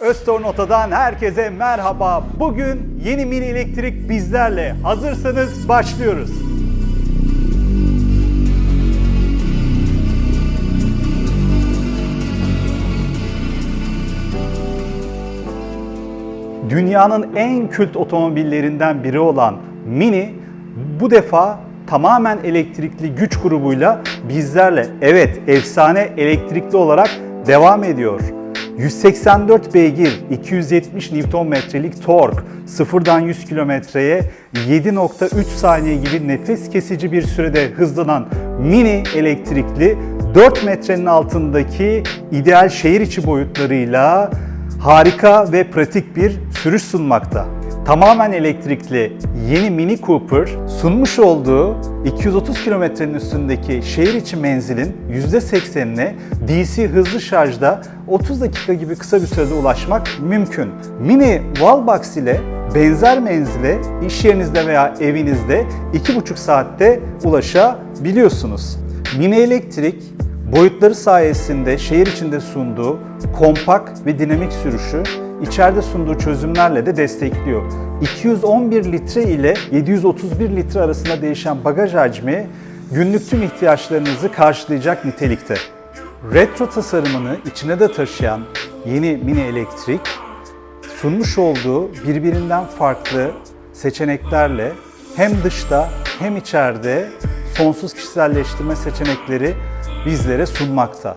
Öztorn Oto'dan herkese merhaba. Bugün yeni mini elektrik bizlerle. Hazırsanız başlıyoruz. Dünyanın en kült otomobillerinden biri olan Mini bu defa tamamen elektrikli güç grubuyla bizlerle evet efsane elektrikli olarak devam ediyor. 184 beygir, 270 Nm'lik tork, sıfırdan 100 kilometreye 7.3 saniye gibi nefes kesici bir sürede hızlanan mini elektrikli 4 metrenin altındaki ideal şehir içi boyutlarıyla harika ve pratik bir sürüş sunmakta. Tamamen elektrikli yeni Mini Cooper sunmuş olduğu 230 kilometrenin üstündeki şehir içi menzilin %80'ine DC hızlı şarjda 30 dakika gibi kısa bir sürede ulaşmak mümkün. Mini Wallbox ile benzer menzile iş yerinizde veya evinizde 2,5 saatte ulaşabiliyorsunuz. Mini elektrik boyutları sayesinde şehir içinde sunduğu kompakt ve dinamik sürüşü içeride sunduğu çözümlerle de destekliyor. 211 litre ile 731 litre arasında değişen bagaj hacmi günlük tüm ihtiyaçlarınızı karşılayacak nitelikte. Retro tasarımını içine de taşıyan yeni mini elektrik sunmuş olduğu birbirinden farklı seçeneklerle hem dışta hem içeride sonsuz kişiselleştirme seçenekleri bizlere sunmakta.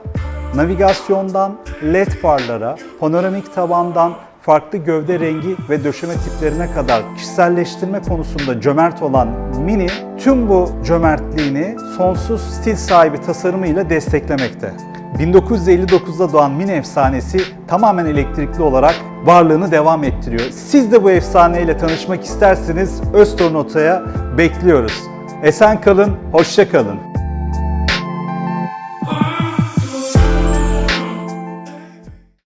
Navigasyondan LED farlara, panoramik tabandan farklı gövde rengi ve döşeme tiplerine kadar kişiselleştirme konusunda cömert olan Mini tüm bu cömertliğini sonsuz stil sahibi tasarımıyla desteklemekte. 1959'da doğan Mini efsanesi tamamen elektrikli olarak varlığını devam ettiriyor. Siz de bu efsaneyle tanışmak isterseniz Öztorn Oto'ya bekliyoruz. Esen kalın, hoşça kalın.